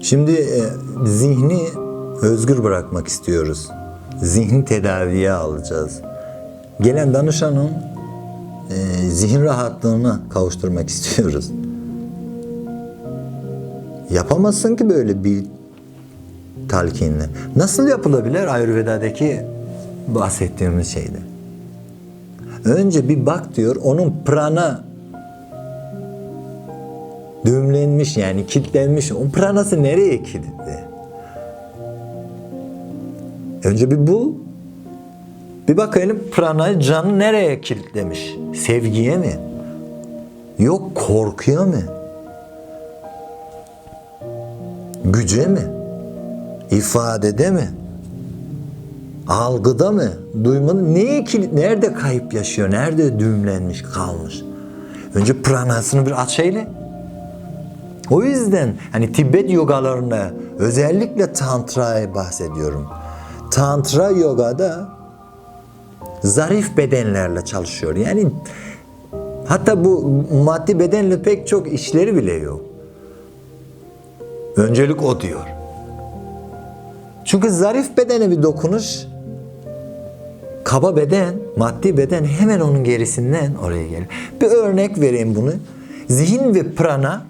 Şimdi e, zihni özgür bırakmak istiyoruz. Zihni tedaviye alacağız. Gelen danışanın e, zihin rahatlığına kavuşturmak istiyoruz. Yapamazsın ki böyle bir talkinle. Nasıl yapılabilir Ayurveda'daki bahsettiğimiz şeyde? Önce bir bak diyor onun prana düğümlenmiş yani kilitlenmiş. O pranası nereye kilitli? Önce bir bul. Bir bakalım prana canı nereye kilitlemiş? Sevgiye mi? Yok korkuya mı? Güce mi? İfadede mi? Algıda mı? Duymada neye kilit? Nerede kayıp yaşıyor? Nerede düğümlenmiş kalmış? Önce pranasını bir aç. O yüzden hani Tibet yogalarında özellikle tantra'yı bahsediyorum. Tantra yogada zarif bedenlerle çalışıyor. Yani hatta bu maddi bedenle pek çok işleri bile yok. Öncelik o diyor. Çünkü zarif bedene bir dokunuş kaba beden, maddi beden hemen onun gerisinden oraya gelir. Bir örnek vereyim bunu. Zihin ve prana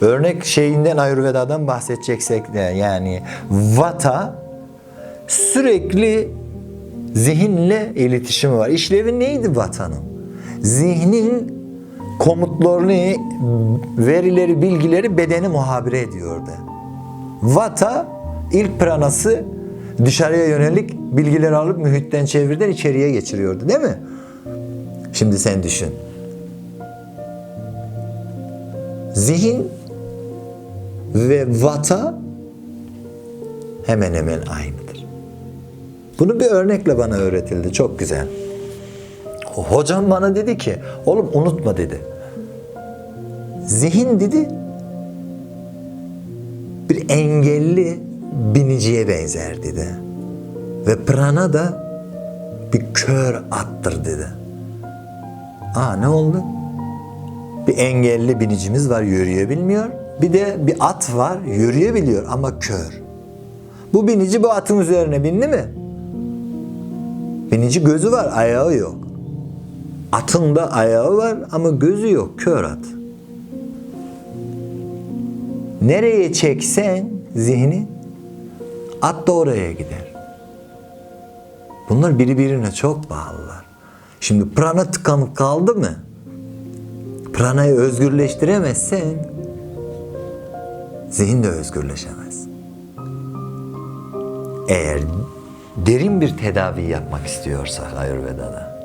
örnek şeyinden Ayurveda'dan bahsedeceksek de yani vata sürekli zihinle iletişimi var. İşlevi neydi vatanın? Zihnin komutlarını, verileri, bilgileri bedeni muhabire ediyordu. Vata ilk pranası dışarıya yönelik bilgileri alıp mühitten çevirden içeriye geçiriyordu değil mi? Şimdi sen düşün. Zihin ve vata hemen hemen aynıdır. Bunu bir örnekle bana öğretildi. Çok güzel. Hocam bana dedi ki, oğlum unutma dedi. Zihin dedi, bir engelli biniciye benzer dedi. Ve prana da bir kör attır dedi. Aa ne oldu? Bir engelli binicimiz var yürüyebilmiyor. Bir de bir at var yürüyebiliyor ama kör. Bu binici bu atın üzerine bindi mi? Binici gözü var ayağı yok. Atın da ayağı var ama gözü yok kör at. Nereye çeksen zihni at da oraya gider. Bunlar birbirine çok bağlılar. Şimdi prana tıkanıp kaldı mı? Pranayı özgürleştiremezsen zihin de özgürleşemez. Eğer derin bir tedavi yapmak istiyorsak Ayurveda'da